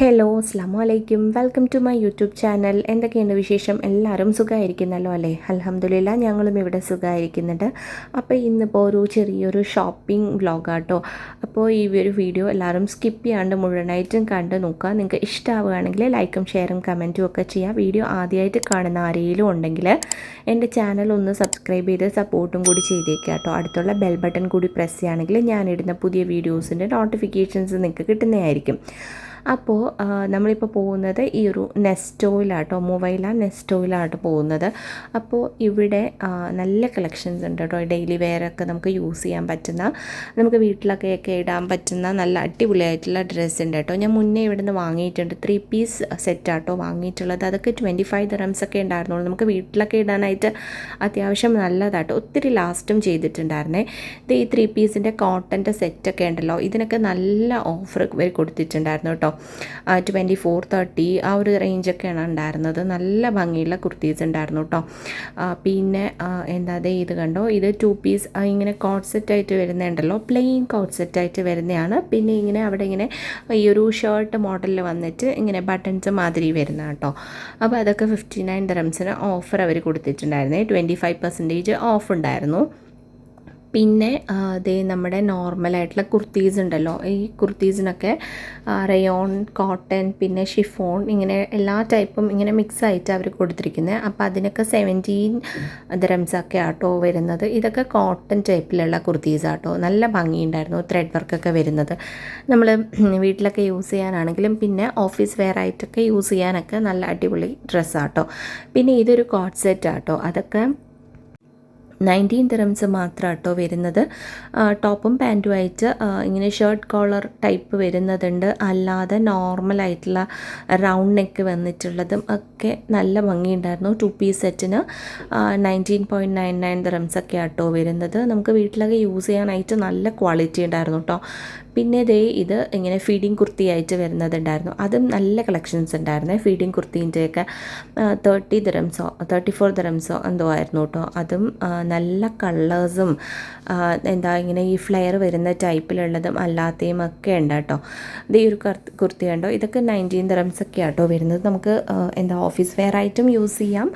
Hello അസ്ലാം വലൈക്കും welcome to my YouTube channel. എന്തൊക്കെയുണ്ട് വിശേഷം? എല്ലാവരും സുഖമായിരിക്കുന്നല്ലോ അല്ലേ? അലഹമ്മദില്ല ഞങ്ങളും ഇവിടെ സുഖമായിരിക്കുന്നുണ്ട്. അപ്പോൾ ഇന്നിപ്പോൾ ഒരു ചെറിയൊരു ഷോപ്പിംഗ് വ്ലോഗാട്ടോ അപ്പോൾ ഈ ഒരു വീഡിയോ എല്ലാവരും സ്കിപ്പ് ചെയ്യാണ്ട് മുഴുവനായിട്ടും കണ്ട് നോക്കുക. നിങ്ങൾക്ക് ഇഷ്ടമാവുകയാണെങ്കിൽ ലൈക്കും ഷെയറും കമന്റും ഒക്കെ ചെയ്യുക. വീഡിയോ ആദ്യമായിട്ട് കാണുന്ന ആരെങ്കിലും ഉണ്ടെങ്കിൽ എന്റെ ചാനൽ ഒന്ന് സബ്സ്ക്രൈബ് ചെയ്ത് സപ്പോർട്ടും കൂടി ചെയ്തേക്കുക കേട്ടോ അടുത്തുള്ള ബെൽ ബട്ടൺ കൂടി പ്രസ് ചെയ്യുകയാണെങ്കിൽ ഞാനിടുന്ന പുതിയ വീഡിയോസിന്റെ നോട്ടിഫിക്കേഷൻസ് നിങ്ങൾക്ക് കിട്ടുന്നതായിരിക്കും. അപ്പോൾ നമ്മളിപ്പോൾ പോകുന്നത് ഈ ഒരു നെസ്റ്റോയിലാട്ടോ മൊബൈല നെസ്റ്റോയിലാട്ടോ പോകുന്നത്. അപ്പോൾ ഇവിടെ നല്ല കളക്ഷൻസ് ഉണ്ട് കേട്ടോ ഡെയിലി വെയറൊക്കെ നമുക്ക് യൂസ് ചെയ്യാൻ പറ്റുന്ന നമുക്ക് വീട്ടിലൊക്കെ ഒക്കെ ഇടാൻ പറ്റുന്ന നല്ല അടിപൊളിയായിട്ടുള്ള ഡ്രസ്സ് ഉണ്ട് കേട്ടോ ഞാൻ മുന്നേ ഇവിടെ നിന്ന് വാങ്ങിയിട്ടുണ്ട്. ത്രീ പീസ് സെറ്റാട്ടോ വാങ്ങിയിട്ടുള്ളത്. അതൊക്കെ ട്വന്റി ഫൈവ് ദറംസ് ഒക്കെ ഉണ്ടായിരുന്നുള്ളൂ. നമുക്ക് വീട്ടിലൊക്കെ ഇടാനായിട്ട് അത്യാവശ്യം നല്ലതാട്ടോ. ഒത്തിരി ലാസ്റ്റും ചെയ്തിട്ടുണ്ടായിരുന്നേ. ഇത് ഈ ത്രീ പീസിന്റെ കോട്ടന്റെ സെറ്റൊക്കെ ഉണ്ടല്ലോ. ഇതിനൊക്കെ നല്ല ഓഫർ ഇവർ കൊടുത്തിട്ടുണ്ടായിരുന്നു കേട്ടോ. ട്വന്റി ഫോർ തേർട്ടി ആ ഒരു റേഞ്ചൊക്കെയാണ് ഉണ്ടായിരുന്നത്. നല്ല ഭംഗിയുള്ള കുർത്തീസ് ഉണ്ടായിരുന്നു കേട്ടോ പിന്നെ എന്താ ഇത് കണ്ടോ? ഇത് ടു പീസ് ഇങ്ങനെ കോട്ട് സെറ്റായിട്ട് വരുന്നുണ്ടല്ലോ പ്ലെയിൻ കോട്ട് സെറ്റായിട്ട് വരുന്നതാണ്. പിന്നെ ഇങ്ങനെ അവിടെ ഇങ്ങനെ ഈ ഒരു ഷർട്ട് മോഡലിൽ വന്നിട്ട് ഇങ്ങനെ ബട്ടൺസ് മാതിരി വരുന്ന കേട്ടോ അപ്പോൾ അതൊക്കെ ഫിഫ്റ്റി നയൻ ദറംസിന് ഓഫർ അവർ കൊടുത്തിട്ടുണ്ടായിരുന്നേ. ട്വന്റി ഫൈവ് പെർസെന്റേജ് ഓഫ് ഉണ്ടായിരുന്നു. പിന്നെ ദേ നമ്മുടെ നോർമലായിട്ടുള്ള കുർത്തീസ് ഉണ്ടല്ലോ. ഈ കുർത്തീസിനൊക്കെ റയോൺ കോട്ടൺ പിന്നെ ഷിഫോൺ ഇങ്ങനെ എല്ലാ ടൈപ്പും ഇങ്ങനെ മിക്സ് ആയിട്ട് അവർ കൊടുത്തിരിക്കുന്നത് അപ്പോൾ അതിനൊക്കെ സെവന്റീൻ ദരംസൊക്കെ ആട്ടോ വരുന്നത്. ഇതൊക്കെ കോട്ടൺ ടൈപ്പിലുള്ള കുർത്തീസ് ആട്ടോ നല്ല ഭംഗിയുണ്ടായിരുന്നു ത്രെഡ് വർക്കൊക്കെ വരുന്നത്. നമ്മൾ വീട്ടിലൊക്കെ യൂസ് ചെയ്യാനാണെങ്കിലും പിന്നെ ഓഫീസ് വെയർ ആയിട്ടൊക്കെ യൂസ് ചെയ്യാനൊക്കെ നല്ല അടിപൊളി ഡ്രസ്സാട്ടോ പിന്നെ ഇതൊരു കോട്ട് സെറ്റ് ആട്ടോ. അതൊക്കെ നയന്റീൻ ദിറംസ് മാത്രം കേട്ടോ വരുന്നത് ടോപ്പും പാന്റും ആയിട്ട് ഇങ്ങനെ ഷർട്ട് കോളർ ടൈപ്പ് വരുന്നതുണ്ട്. അല്ലാതെ നോർമലായിട്ടുള്ള റൗണ്ട് നെക്ക് വന്നിട്ടുള്ളതും ഒക്കെ നല്ല ഭംഗിയുണ്ടായിരുന്നു. ടു പീസ് സെറ്റിന് nineteen point nine nine dirhams ഒക്കെ ആട്ടോ വരുന്നത്. നമുക്ക് വീട്ടിലൊക്കെ യൂസ് ചെയ്യാനായിട്ട് നല്ല ക്വാളിറ്റി ഉണ്ടായിരുന്നു കേട്ടോ പിന്നെ ദേ ഇത് ഇങ്ങനെ ഫീഡിങ് കുർത്തി ആയിട്ട് വരുന്നതുണ്ടായിരുന്നു. അതും നല്ല കളക്ഷൻസ് ഉണ്ടായിരുന്നു. ഫീഡിങ് കുർത്തീന്റെയൊക്കെ തേർട്ടി ദിറംസോ തേർട്ടി ഫോർ ദിറംസോ എന്തോ ആയിരുന്നു കേട്ടോ അതും നല്ല കളേഴ്സും എന്താ ഇങ്ങനെ ഈ ഫ്ലെയർ വരുന്ന ടൈപ്പിലുള്ളതും അല്ലാത്തയും ഒക്കെ ഉണ്ട് കേട്ടോ. ഇത് ഈ ഒരു കുർത്തി കണ്ടോ? ഇതൊക്കെ നയന്റീൻ ദിറംസ് ഒക്കെ ആട്ടോ വരുന്നത്. നമുക്ക് എന്താ ഓഫീസ് വെയർ ആയിട്ടും യൂസ് ചെയ്യാം.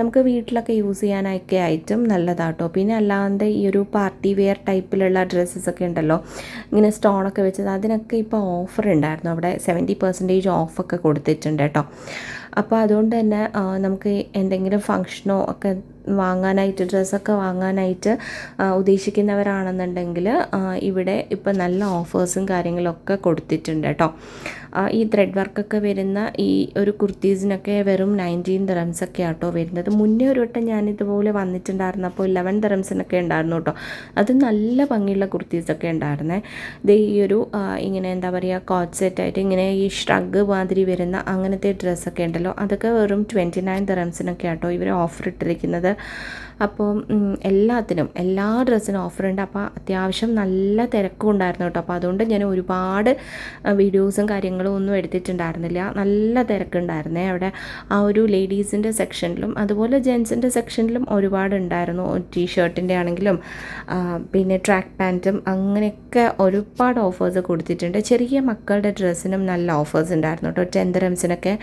നമുക്ക് വീട്ടിലൊക്കെ യൂസ് ചെയ്യാനൊക്കെ ആയിട്ടും നല്ലതാട്ടോ. പിന്നെ അല്ലാതെ ഈ ഒരു പാർട്ടി വെയർ ടൈപ്പിലുള്ള ഡ്രസ്സസ് ഒക്കെ ഉണ്ടല്ലോ. ഇങ്ങനെ സ്റ്റോണൊക്കെ വെച്ചത്. അതിനൊക്കെ ഇപ്പോൾ ഓഫർ ഉണ്ടായിരുന്നു അവിടെ സെവന്റി പെർസെന്റേജ് ഓഫൊക്കെ കൊടുത്തിട്ടുണ്ട് കേട്ടോ. അപ്പോൾ അതുകൊണ്ട് തന്നെ നമുക്ക് എന്തെങ്കിലും ഫങ്ഷനോ ഒക്കെ വാങ്ങാനായിട്ട് ഡ്രസ്സൊക്കെ വാങ്ങാനായിട്ട് ഉദ്ദേശിക്കുന്നവരാണെന്നുണ്ടെങ്കിൽ ഇവിടെ ഇപ്പം നല്ല ഓഫേഴ്സും കാര്യങ്ങളൊക്കെ കൊടുത്തിട്ടുണ്ട് കേട്ടോ. ഈ ത്രെഡ് വർക്കൊക്കെ വരുന്ന ഈ ഒരു കുർത്തീസിനൊക്കെ വെറും നയന്റീൻ ഒക്കെ ആട്ടോ വരുന്നത്. മുന്നേ ഒരു വട്ടം ഞാൻ ഇതുപോലെ വന്നിട്ടുണ്ടായിരുന്നു അപ്പോൾ ഇലവൻ ദറംസിനൊക്കെ ഉണ്ടായിരുന്നു കേട്ടോ. അത് നല്ല ഭംഗിയുള്ള കുർത്തീസൊക്കെ ഉണ്ടായിരുന്നേ. ഇത് ഈ ഒരു ഇങ്ങനെ എന്താ പറയുക കോട്ട് സെറ്റായിട്ട് ഇങ്ങനെ ഈ ഷ്രഗ് മാതിരി വരുന്ന അങ്ങനത്തെ ഡ്രസ്സൊക്കെ ഉണ്ടല്ലോ. അതൊക്കെ വെറും ട്വന്റി നയൻ ദറംസിനൊക്കെ ആട്ടോ ഇവർ ഓഫർ ഇട്ടിരിക്കുന്നത്. അപ്പോൾ എല്ലാത്തിനും എല്ലാ ഡ്രസ്സിനും ഉണ്ട്. അപ്പോൾ അത്യാവശ്യം നല്ല തിരക്കും ഉണ്ടായിരുന്നു കേട്ടോ. അപ്പോൾ അതുകൊണ്ട് ഞാൻ ഒരുപാട് വീഡിയോസും കാര്യങ്ങളും ഒന്നും എടുത്തിട്ടുണ്ടായിരുന്നില്ല. നല്ല തിരക്കുണ്ടായിരുന്നേ. അവിടെ ആ ഒരു ലേഡീസിന്റെ സെക്ഷനിലും അതുപോലെ ജെൻസിന്റെ സെക്ഷനിലും ഒരുപാട് ഉണ്ടായിരുന്നു. ടീ ഷർട്ടിന്റെ ആണെങ്കിലും പിന്നെ ട്രാക്ക് പാന്റും അങ്ങനെയൊക്കെ ഒരുപാട് ഓഫേഴ്സ് കൊടുത്തിട്ടുണ്ട്. ചെറിയ മക്കളുടെ ഡ്രസ്സിനും നല്ല ഓഫേഴ്സ് ഉണ്ടായിരുന്നു കേട്ടോ. ടെൻ ദിറംസിനൊക്കെ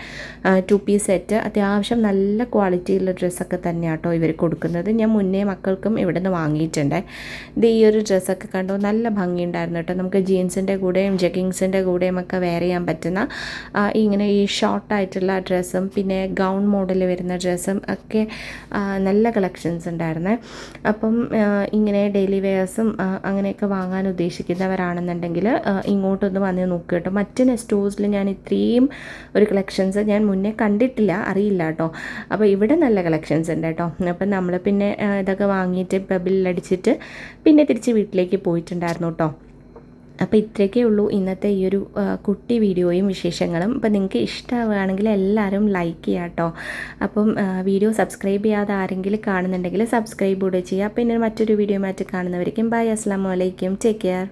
ടു പീസ് സെറ്റ് അത്യാവശ്യം നല്ല ക്വാളിറ്റിയുള്ള ഡ്രസ്സൊക്കെ തന്നെയാണ് കേട്ടോ ഇവർ കൊടുക്കുന്നത്. ഞാൻ മുന്നേ മക്കൾക്കും ഇവിടെ നിന്ന് വാങ്ങിയിട്ടുണ്ട്. ഇത് ഈ ഒരു ഡ്രസ്സൊക്കെ കണ്ടു? നല്ല ഭംഗിയുണ്ടായിരുന്നു കേട്ടോ നമുക്ക് ജീൻസിന്റെ കൂടെയും ജഗ്ഗിങ്സിന്റെ കൂടെയും ഒക്കെ വെയർ ചെയ്യാൻ പറ്റുന്ന ഇങ്ങനെ ഈ ഷോർട്ടായിട്ടുള്ള ഡ്രസ്സും പിന്നെ ഗൗൺ മോഡൽ വരുന്ന ഡ്രസ്സും ഒക്കെ നല്ല കളക്ഷൻസ് ഉണ്ടായിരുന്നേ. അപ്പം ഇങ്ങനെ ഡെയിലി വെയേഴ്സും അങ്ങനെയൊക്കെ വാങ്ങാൻ ഉദ്ദേശിക്കുന്നവരാണെന്നുണ്ടെങ്കിൽ ഇങ്ങോട്ടൊന്ന് വന്ന് നോക്കുക കേട്ടോ മറ്റ് സ്റ്റോഴ്സിൽ ഞാൻ ഇത്രയും ഒരു കളക്ഷൻസ് ഞാൻ മുന്നേ കണ്ടിട്ടില്ല അറിയില്ല കേട്ടോ. അപ്പോൾ ഇവിടെ നല്ല കളക്ഷൻസ് ഉണ്ട് കേട്ടോ. അപ്പം നമ്മൾ പിന്നെ ഇതൊക്കെ വാങ്ങിയിട്ട് ഇപ്പോൾ ബില്ലടിച്ചിട്ട് പിന്നെ തിരിച്ച് വീട്ടിലേക്ക് പോയിട്ടുണ്ടായിരുന്നു കേട്ടോ. അപ്പോൾ ഇത്രയൊക്കെ ഉള്ളൂ ഇന്നത്തെ ഈ ഒരു കുട്ടി വീഡിയോയും വിശേഷങ്ങളും. അപ്പോൾ നിങ്ങൾക്ക് ഇഷ്ടമാവുകയാണെങ്കിൽ എല്ലാവരും ലൈക്ക് ചെയ്യുക കേട്ടോ. അപ്പം വീഡിയോ സബ്സ്ക്രൈബ് ചെയ്യാതെ ആരെങ്കിലും കാണുന്നുണ്ടെങ്കിൽ സബ്സ്ക്രൈബ് കൂടെ ചെയ്യുക. പിന്നെ മറ്റൊരു വീഡിയോ മാറ്റി കാണുന്നവരിക്കും ബൈ അസ്സാം വലൈക്കും ടേക്ക് കെയർ